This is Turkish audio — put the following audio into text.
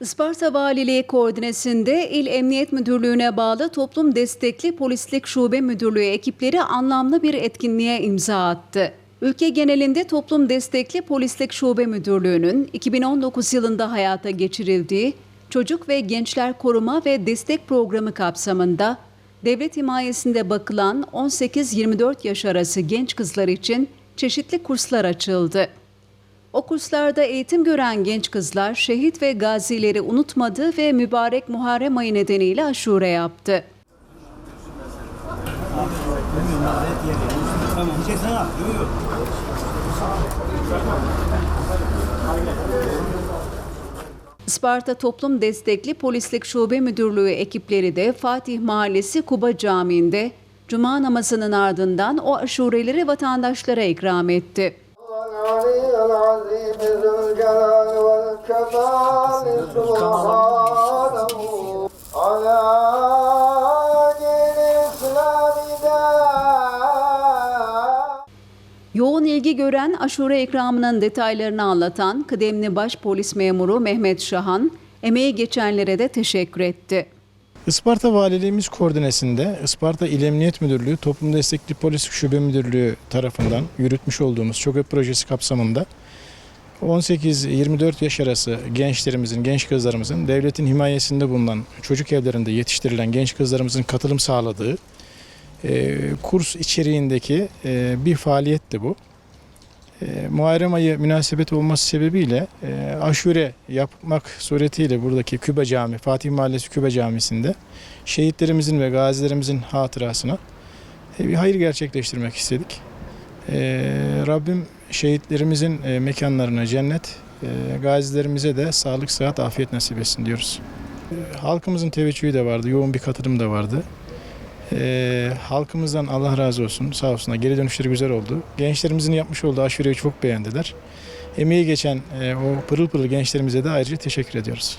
Isparta Valiliği koordinesinde İl Emniyet Müdürlüğü'ne bağlı Toplum Destekli Polislik Şube Müdürlüğü ekipleri anlamlı bir etkinliğe imza attı. Ülke genelinde Toplum Destekli Polislik Şube Müdürlüğü'nün 2019 yılında hayata geçirildiği Çocuk ve Gençler Koruma ve Destek Programı kapsamında devlet himayesinde bakılan 18-24 yaş arası genç kızlar için çeşitli kurslar açıldı. O kurslarda eğitim gören genç kızlar şehit ve gazileri unutmadı ve mübarek Muharrem ayı nedeniyle aşure yaptı. Isparta Toplum Destekli Polislik Şube Müdürlüğü ekipleri de Fatih Mahallesi Kuba Camii'nde Cuma namazının ardından o aşureleri vatandaşlara ikram etti. والكمال سبحانه على دين الإسلام دار Yoğun ilgi gören aşure ikramının detaylarını anlatan kıdemli başpolis memuru Mehmet Şahan, emeği geçenlere de teşekkür etti. Isparta Valiliğimiz koordinesinde Isparta İl Emniyet Müdürlüğü Toplum Destekli Polis Şube Müdürlüğü tarafından yürütmüş olduğumuz ÇOGÖP projesi kapsamında 18-24 yaş arası gençlerimizin, genç kızlarımızın devletin himayesinde bulunan çocuk evlerinde yetiştirilen genç kızlarımızın katılım sağladığı e, kurs içeriğindeki e, bir faaliyetti bu. E, Muharrem ayı münasebet olması sebebiyle e, aşure yapmak suretiyle buradaki Kübe Cami, Fatih Mahallesi Kübe Camisi'nde şehitlerimizin ve gazilerimizin hatırasına e, bir hayır gerçekleştirmek istedik. E, Rabbim şehitlerimizin e, mekanlarına cennet, e, gazilerimize de sağlık, sıhhat, afiyet nasip etsin diyoruz. E, halkımızın teveccühü de vardı, yoğun bir katılım da vardı. Ee, halkımızdan Allah razı olsun. Sağ olsunlar. Geri dönüşleri güzel oldu. Gençlerimizin yapmış olduğu aşureyi çok beğendiler. Emeği geçen e, o pırıl pırıl gençlerimize de ayrıca teşekkür ediyoruz.